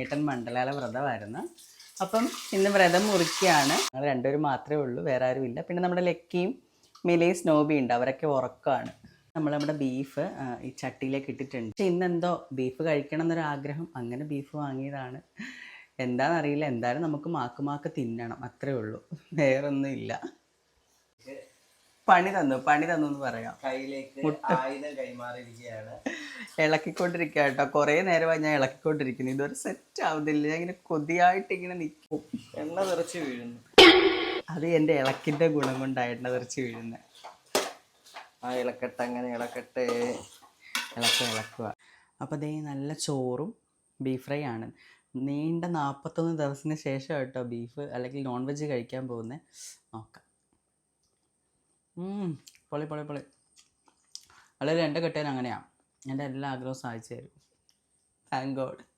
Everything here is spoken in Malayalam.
ഏട്ടൻ മണ്ഡലാല വ്രതമായിരുന്നു. അപ്പം ഇന്ന് വ്രതം മുറിക്കുകയാണ്. ഞങ്ങൾ രണ്ടുപേരും മാത്രമേ ഉള്ളൂ വേറെ ആരും ഇല്ല. പിന്നെ നമ്മുടെ ലക്കിയും മിലയും സ്നോബി ഉണ്ട് അവരൊക്കെ ഉറക്കമാണ്. നമ്മൾ നമ്മുടെ ബീഫ് ഈ ചട്ടിയിലേക്ക് ഇട്ടിട്ടുണ്ട്. പക്ഷെ ഇന്നെന്തോ ബീഫ് കഴിക്കണം എന്നൊരു ആഗ്രഹം അങ്ങനെ ബീഫ് വാങ്ങിയതാണ്. എന്താണെന്നറിയില്ല എന്തായാലും നമുക്ക് മാക്ക് മാക്ക് തിന്നണം അത്രേ ഉള്ളൂ. വേറൊന്നും ഇല്ല. പണി തന്നു പണി തന്നു എന്ന് പറയാം. കയ്യിലേക്ക് ആയുധം കൈമാറിയിരിക്കുകയാണ്. ഇളക്കിക്കൊണ്ടിരിക്കുക കേട്ടോ. കുറേ നേരമായി ഞാൻ ഇളക്കിക്കൊണ്ടിരിക്കുന്നു. ഇതൊരു സെറ്റ് ആവുന്നില്ല. ഞാൻ ഇങ്ങനെ കൊതിയായിട്ട് ഇങ്ങനെ നിൽക്കും എണ്ണ തെറിച്ച് വീഴുന്നു. അത് എന്റെ ഇളക്കിന്റെ ഗുണം കൊണ്ടായിട്ട് തെറിച്ച് വീഴുന്നത് ആ ഇളക്കട്ടെ അങ്ങനെ ഇളക്കട്ടെ. ഇളക്കുക ഇളക്കുക. അപ്പോൾ ദേ നല്ല ചോറും ബീഫ് ഫ്രൈ ആണ്. നീണ്ട നാൽപ്പത്തൊന്ന് ദിവസത്തിന് ശേഷം കേട്ടോ ബീഫ് അല്ലെങ്കിൽ നോൺ വെജ് കഴിക്കാൻ പോകുന്നത് നോക്കാം. പൊളി പൊളി പൊളി. അല്ലെങ്കിൽ എന്റെ കെട്ടിയാൽ അങ്ങനെയാണ് എന്റെ എല്ലാ ആഗ്രഹവും സാധിച്ചു തരും. Thank God